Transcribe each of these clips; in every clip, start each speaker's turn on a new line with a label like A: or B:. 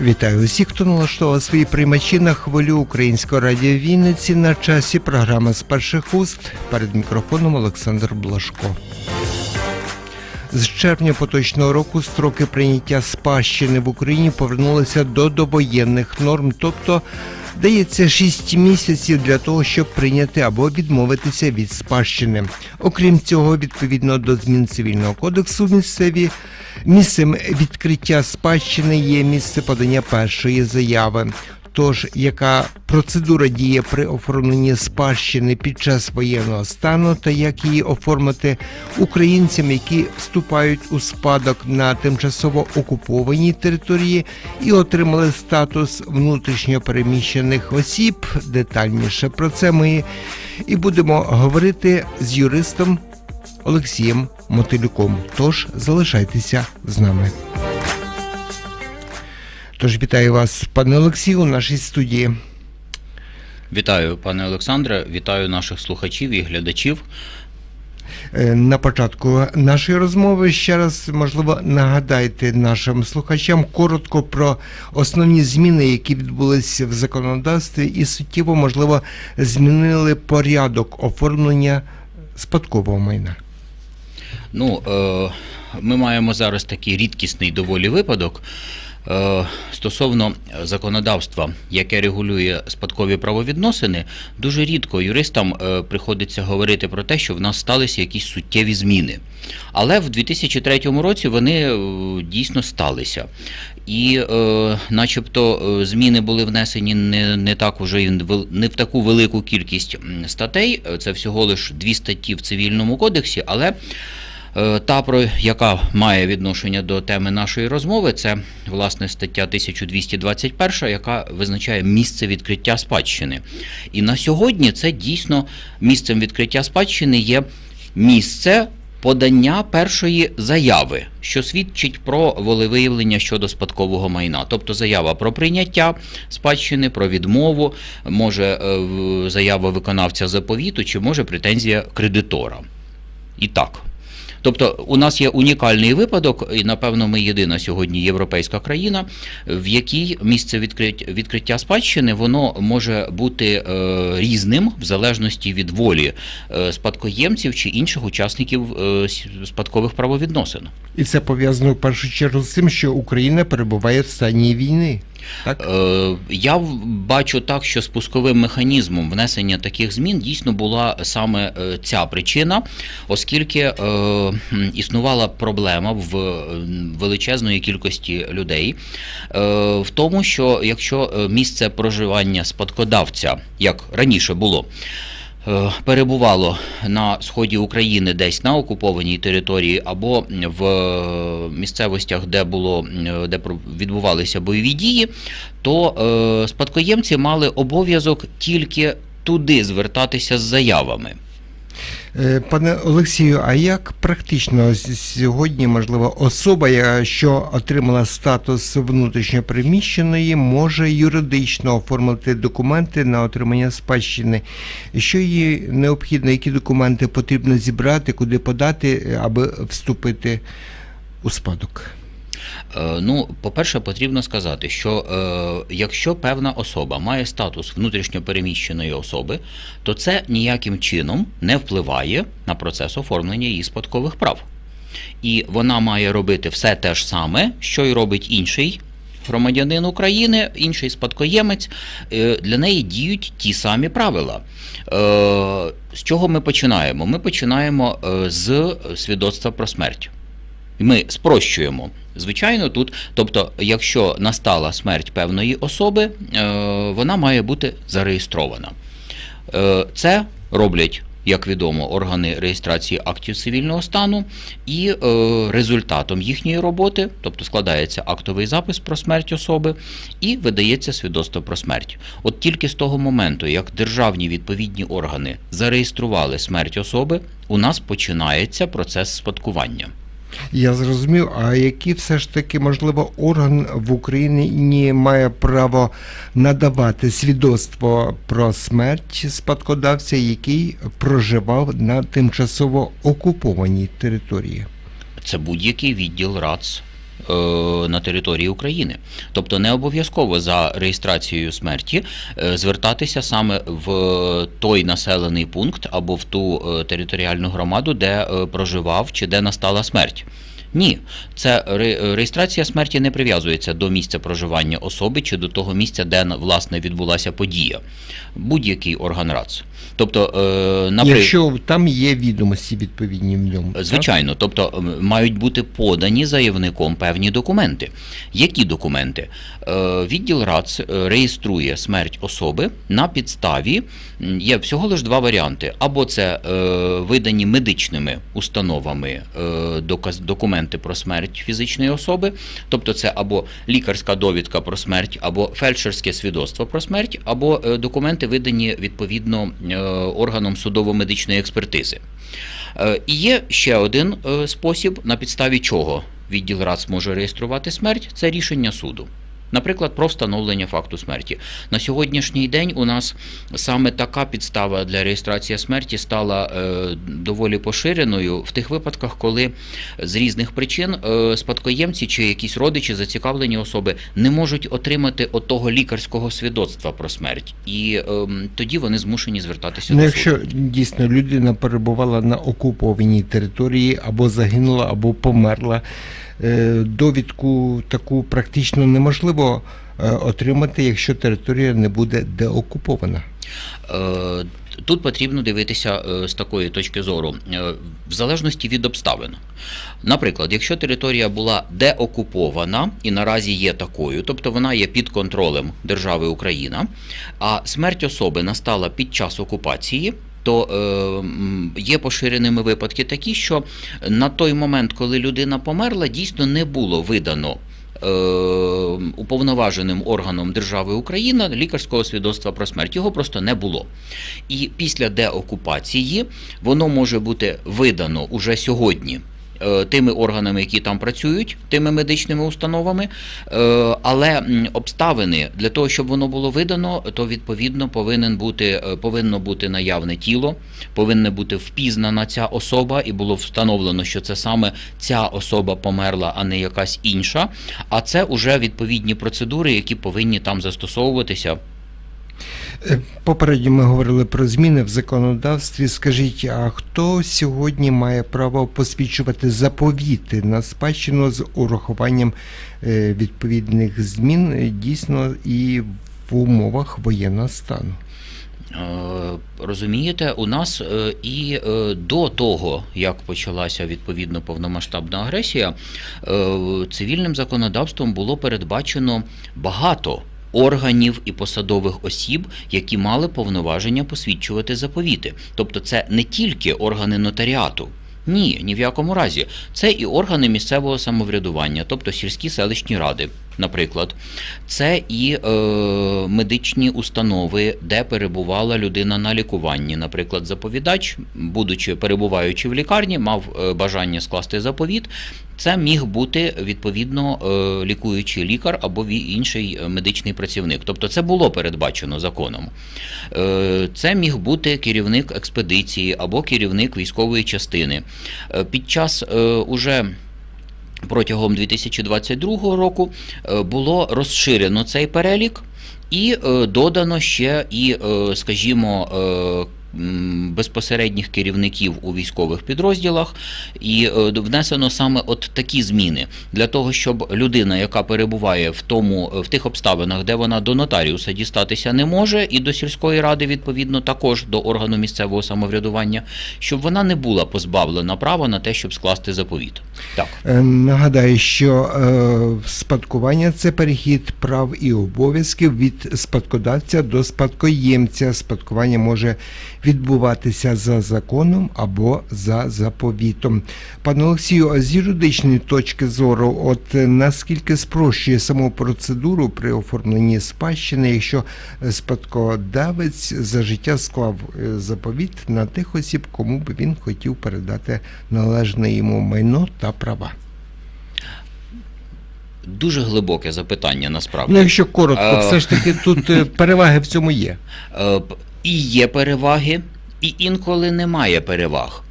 A: Вітаю усіх, хто налаштував свої приймачі на хвилю Українського радіо Вінниці на часі програми з перших уст. Перед мікрофоном Олександр Блашко. З червня поточного року строки прийняття спадщини в Україні повернулися до довоєнних норм, тобто дається 6 місяців для того, щоб прийняти або відмовитися від спадщини. Окрім цього, відповідно до змін цивільного кодексу, місцеві місцем відкриття спадщини є місце подання першої заяви. Тож, яка процедура діє при оформленні спадщини під час воєнного стану, та як її оформити українцям, які вступають у спадок на тимчасово окупованій території і отримали статус внутрішньо переміщених осіб. Детальніше про це ми і будемо говорити з юристом Олексієм Мотилюком. Тож залишайтеся з нами. Тож вітаю вас, пане Олексію, у нашій студії.
B: Вітаю, пане Олександре, вітаю наших слухачів і глядачів.
A: Е, На початку нашої розмови ще раз можливо нагадайте нашим слухачам коротко про основні зміни, які відбулися в законодавстві, і суттєво можливо змінили порядок оформлення спадкового майна.
B: Ну, е, ми маємо зараз такий рідкісний доволі випадок. Е, Стосовно законодавства, яке регулює спадкові правовідносини, дуже рідко юристам е, приходиться говорити про те, що в нас сталися якісь суттєві зміни. Але в 2003 році вони е, дійсно сталися. І е, начебто зміни були внесені не, не так уже не в таку велику кількість статей. Це всього лиш дві статті в цивільному кодексі, але Та, про яка має відношення до теми нашої розмови, це власне стаття 1221, яка визначає місце відкриття спадщини. І на сьогодні це дійсно місцем відкриття спадщини є місце подання першої заяви, що свідчить про волевиявлення щодо спадкового майна, тобто заява про прийняття спадщини, про відмову, може е, заява виконавця заповіту, чи може претензія кредитора. І так. Тобто у нас є унікальний випадок, і напевно ми єдина сьогодні європейська країна, в якій місце відкриття, спадщини воно може бути е, різним в залежності від волі е, спадкоємців чи інших учасників е, спадкових правовідносин.
A: І це пов'язано в першу чергу з тим, що Україна перебуває в стані війни. Так?
B: Е, Я бачу так, що спусковим механізмом внесення таких змін дійсно була саме е, ця причина, оскільки е, існувала проблема в е, величезної кількості людей е, в тому, що якщо е, місце проживання спадкодавця, як раніше було, перебувало на сході України десь на окупованій території або в е, місцевостях, де було е, де відбувалися бойові дії, то е, спадкоємці мали обов'язок тільки туди звертатися з заявами.
A: Е, Пане Олексію, а як практично сьогодні, можливо, особа, що отримала статус внутрішньопереміщеної, може юридично оформити документи на отримання спадщини? Що їй необхідно, які документи потрібно зібрати, куди подати, аби вступити у спадок?
B: Е, Ну, по-перше, потрібно сказати, що е, якщо певна особа має статус внутрішньопереміщеної особи, то це ніяким чином не впливає на процес оформлення її спадкових прав. І вона має робити все те ж саме, що й робить інший громадянин України, інший спадкоємець. Е, Для неї діють ті самі правила. З чого ми починаємо? Ми починаємо з свідоцтва про смерть. Ми спрощуємо. Звичайно, тут, тобто, якщо настала смерть певної особи, е, вона має бути зареєстрована. Е, Це роблять, як відомо, органи реєстрації актів цивільного стану, і е, результатом їхньої роботи, тобто складається актовий запис про смерть особи і видається свідоцтво про смерть. От тільки з того моменту, як державні відповідні органи зареєстрували смерть особи, у нас починається процес спадкування.
A: Я зрозумів, а який все ж таки, можливо, орган в Україні має право надавати свідоцтво про смерть спадкодавця, який проживав на тимчасово окупованій території?
B: Це будь-який відділ РАЦ на території України. Тобто не обов'язково за реєстрацією смерті е, звертатися саме в той населений пункт або в ту е, територіальну громаду, де е, проживав чи де настала смерть. Ні, це реєстрація смерті не прив'язується до місця проживання особи чи до того місця, де власне відбулася подія. Будь-який орган РАЦ. Тобто, е, наприклад,
A: Якщо там є відомості відповідні в ньому. так?
B: Звичайно, тобто мають бути подані заявником певні документи. Які документи? Е, Відділ РАЦ е, реєструє смерть особи на підставі. Є всього лише два варіанти: або це видані медичними установами доказ, документи про смерть фізичної особи, тобто це або лікарська довідка про смерть, або фельдшерське свідоцтво про смерть, або е, документи видані відповідно е, органом судово-медичної експертизи. Е, І є ще один спосіб, на підставі чого відділ РАЦ може реєструвати смерть, це рішення суду. Наприклад, про встановлення факту смерті. На сьогоднішній день у нас саме така підстава для реєстрації смерті стала е, доволі поширеною в тих випадках, коли з різних причин е, спадкоємці чи якісь родичі, зацікавлені особи не можуть отримати отого лікарського свідоцтва про смерть, і ем, тоді вони змушені звертатися
A: Ну,
B: до
A: якщо
B: суду.
A: дійсно людина перебувала на окупованій території або загинула, або померла, довідку таку практично неможливо е, отримати, якщо територія не буде деокупована.
B: Е, Тут потрібно дивитися е, з такої точки зору, е, в залежності від обставин. Наприклад, якщо територія була деокупована і наразі є такою, тобто вона є під контролем держави Україна, а смерть особи настала під час окупації. То е, є поширеними випадки такі, що на той момент, коли людина померла, дійсно не було видано е, уповноваженим органом держави Україна лікарського свідоцтва про смерть. Його просто не було. І після деокупації воно може бути видано уже сьогодні. Е, Тими органами, які там працюють, тими медичними установами, Е, але обставини для того, щоб воно було видано, то відповідно повинен бути е, повинно бути наявне тіло, повинна бути впізнана ця особа, і було встановлено, що це саме ця особа померла, а не якась інша. А це вже відповідні процедури, які повинні там застосовуватися.
A: Е, Попередньо ми говорили про зміни в законодавстві. Скажіть, а хто сьогодні має право посвідчувати заповіти на спадщину з урахуванням е, відповідних змін е, дійсно і в умовах воєнного стану?
B: Розумієте, у нас і до того, як почалася відповідно повномасштабна агресія, цивільним законодавством було передбачено багато. Органів і посадових осіб, які мали повноваження посвідчувати заповіти. Тобто це не тільки органи нотаріату. Ні, ні в якому разі. Це і органи місцевого самоврядування, тобто сільські селищні ради, наприклад. Це і е, медичні установи, де перебувала людина на лікуванні. Наприклад, заповідач, будучи перебуваючи в лікарні, мав е, бажання скласти заповіт. Це міг бути відповідно е, лікуючий лікар або інший е, медичний працівник. Тобто це було передбачено законом. Е, Це міг бути керівник експедиції або керівник військової частини. Під час уже протягом 2022 року було розширено цей перелік і додано ще і, скажімо, безпосередніх керівників у військових підрозділах, і е, внесено саме от такі зміни для того, щоб людина, яка перебуває в тому в тих обставинах, де вона до нотаріуса дістатися не може, і до сільської ради, відповідно, також до органу місцевого самоврядування, щоб вона не була позбавлена права на те, щоб скласти заповіт. Так.
A: Е, Нагадаю, що е, спадкування це перехід прав і обов'язків від спадкодавця до спадкоємця. Спадкування може відбуватися за законом або за заповітом. Пане Олексію, а з юридичної точки зору, от е, наскільки спрощує саму процедуру при оформленні спадщини, якщо спадкодавець за життя склав е, заповіт на тих осіб, кому би він хотів передати належне йому майно та права?
B: Дуже глибоке запитання насправді.
A: Ну, якщо коротко,
B: Е,
A: все ж таки тут переваги в цьому є.
B: І є переваги, і інколи немає переваг.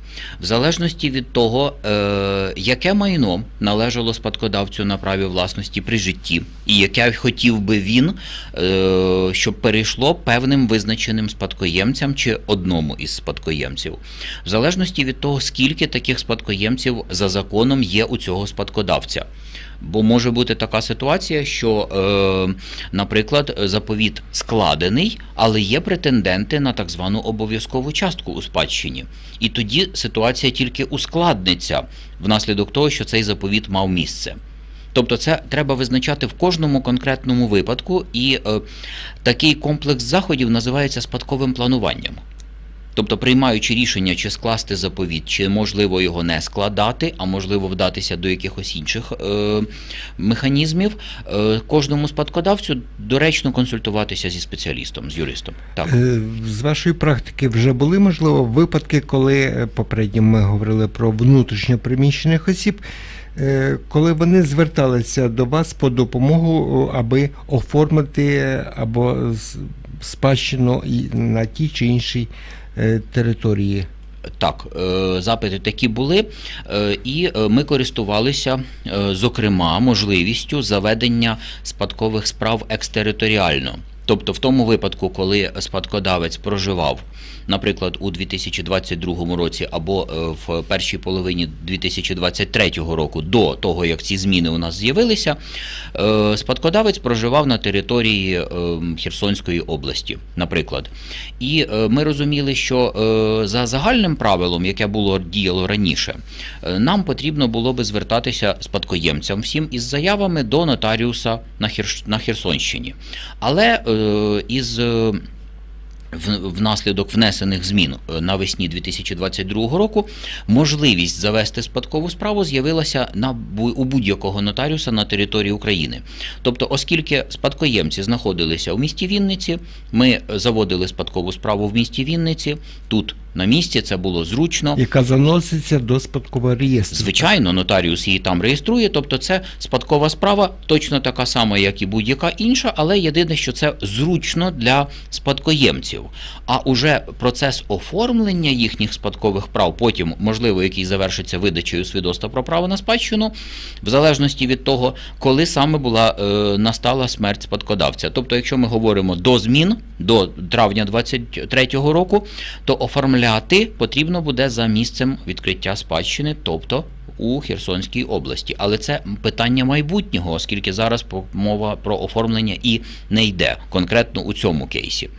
B: В залежності від того, е, яке майно належало спадкодавцю на праві власності при житті, і яке хотів би він, е, щоб перейшло певним визначеним спадкоємцям чи одному із спадкоємців. В залежності від того, скільки таких спадкоємців за законом є у цього спадкодавця. Бо може бути така ситуація, що, е, наприклад, заповіт складений, але є претенденти на так звану обов'язкову частку у спадщині. І тоді ситуація тільки ускладниться внаслідок того, що цей заповіт мав місце. Тобто це треба визначати в кожному конкретному випадку, і е, такий комплекс заходів називається спадковим плануванням. Тобто, приймаючи рішення, чи скласти заповіт, чи можливо його не складати, а можливо вдатися до якихось інших е, механізмів, е, кожному спадкодавцю доречно консультуватися зі спеціалістом, з юристом. Так.
A: Е, З вашої практики вже були можливо випадки, коли е, попередньо ми говорили про внутрішньо приміщених осіб, е, коли вони зверталися до вас по допомогу, аби оформити або спадщину на тій чи іншій території.
B: Так, е, запити такі були, е, і е, ми користувалися, е, зокрема, можливістю заведення спадкових справ екстериторіально. Тобто, в тому випадку, коли спадкодавець проживав, наприклад, у 2022 році або е, в першій половині 2023 року, до того як ці зміни у нас з'явилися, е, спадкодавець проживав на території е, Херсонської області, наприклад. І ми розуміли, що за загальним правилом, яке було діяло раніше, нам потрібно було би звертатися спадкоємцям всім із заявами до нотаріуса на, Херсонщині. Але із е, внаслідок внесених змін е, навесні 2022 року можливість завести спадкову справу з'явилася на у будь-якого нотаріуса на території України. Тобто, оскільки спадкоємці знаходилися у місті Вінниці, ми заводили спадкову справу в місті Вінниці. Тут на місці це було зручно.
A: яка заноситься до спадкового реєстру.
B: Звичайно, нотаріус її там реєструє, тобто це спадкова справа, точно така сама, як і будь-яка інша, але єдине, що це зручно для спадкоємців. А уже процес оформлення їхніх спадкових прав, потім, можливо, який завершиться видачею свідоцтва про право на спадщину, в залежності від того, коли саме була е, настала смерть спадкодавця. Тобто, якщо ми говоримо до змін до травня 23-го року, то оформляти потрібно буде за місцем відкриття спадщини, тобто у Херсонській області. Але це питання майбутнього, оскільки зараз мова про оформлення і не йде конкретно у цьому кейсі.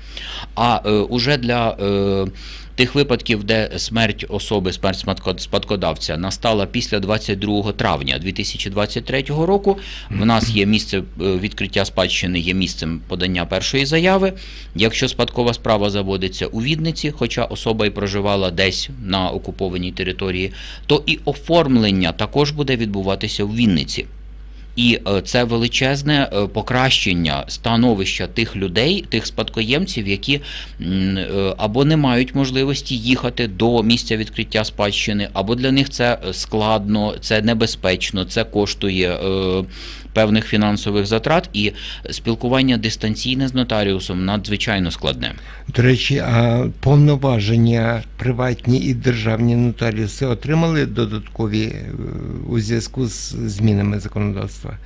B: А е, уже для е, тих випадків, де смерть особи, смерть спадко- спадкодавця настала після 22 травня 2023 року, в нас є місце е, відкриття спадщини, є місцем подання першої заяви. Якщо спадкова справа заводиться у Відниці, хоча особа і проживала десь на окупованій території, то і оформлення також буде відбуватися в Вінниці. І е, це величезне е, покращення становища тих людей, тих спадкоємців, які е, або не мають можливості їхати до місця відкриття спадщини, або для них це складно, це небезпечно, це коштує певних фінансових затрат, і спілкування дистанційне з нотаріусом надзвичайно складне.
A: До речі, а повноваження приватні і державні нотаріуси отримали додаткові е, у зв'язку з змінами законодавства?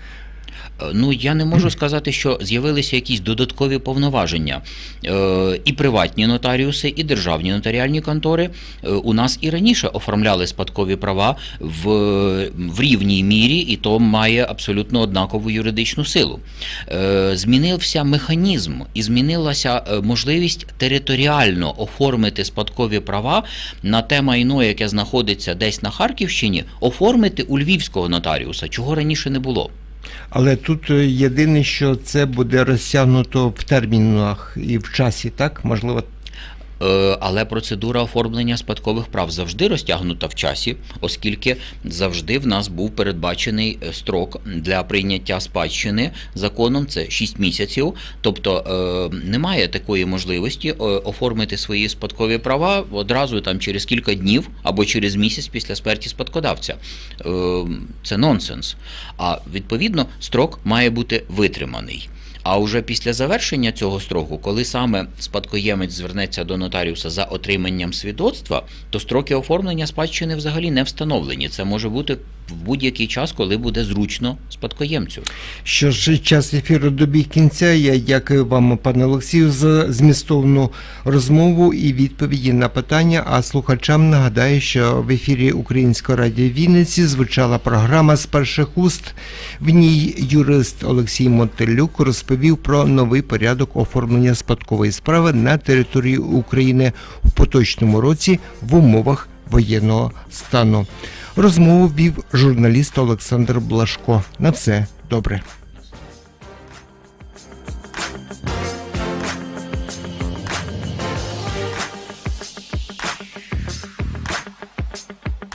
B: Е, Ну, я не можу сказати, що з'явилися якісь додаткові повноваження. Е, І приватні нотаріуси, і державні нотаріальні контори е, у нас і раніше оформляли спадкові права в, в рівній мірі, і то має абсолютно однакову юридичну силу. Змінився механізм і змінилася можливість територіально оформити спадкові права на те майно, яке знаходиться десь на Харківщині, оформити у львівського нотаріуса, чого раніше не було.
A: Але тут е, єдине, що це буде розтягнуто в термінах і в часі, так? Можливо,
B: Але процедура оформлення спадкових прав завжди розтягнута в часі, оскільки завжди в нас був передбачений е, строк для прийняття спадщини законом це 6 місяців. Тобто е, немає такої можливості е, оформити свої спадкові права одразу там через кілька днів або через місяць після смерті спадкодавця. Е, Це нонсенс. А відповідно строк має бути витриманий. А уже після завершення цього строку, коли саме спадкоємець звернеться до нотаріуса за отриманням свідоцтва, то строки оформлення спадщини взагалі не встановлені. Це може бути в будь-який час, коли буде зручно спадкоємцю.
A: Що ж, час ефіру добіг кінця. Я дякую вам, пане Олексію, за змістовну розмову і відповіді на питання. А слухачам нагадаю, що в ефірі Українського радіо Вінниці звучала програма з перших уст. В ній юрист Олексій Мотилюк розповів про новий порядок оформлення спадкової справи на території України в поточному році в умовах воєнного стану. Розмову вів журналіст Олександр Блашко. На все добре.